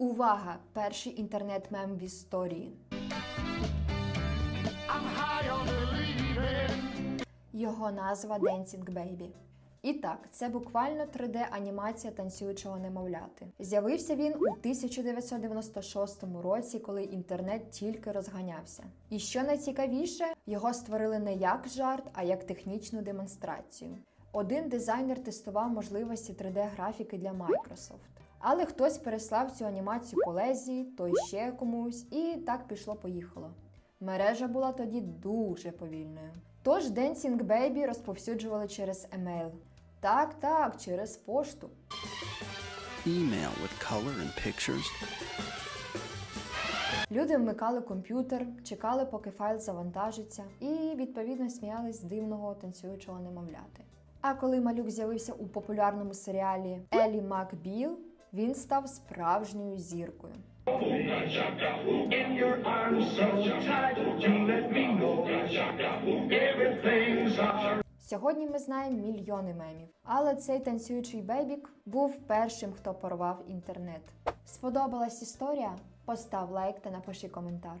Увага! Перший інтернет-мем в історії. Його назва Dancing Baby. І так, це буквально 3D-анімація танцюючого немовляти. З'явився він у 1996 році, коли інтернет тільки розганявся. І що найцікавіше, його створили не як жарт, а як технічну демонстрацію. Один дизайнер тестував можливості 3D-графіки для Microsoft. Але хтось переслав цю анімацію колезі, той ще комусь, і так пішло-поїхало. Мережа була тоді дуже повільною. Тож Dancing Baby розповсюджували через емейл. Так, так, через пошту. Email with color and pictures. Люди вмикали комп'ютер, чекали, поки файл завантажиться, і відповідно сміялись з дивного танцюючого немовляти. А коли малюк з'явився у популярному серіалі Елі Макбіл, він став справжньою зіркою. Сьогодні ми знаємо мільйони мемів, але цей танцюючий бейбік був першим, хто порвав інтернет. Сподобалась історія? Постав лайк та напиши коментар.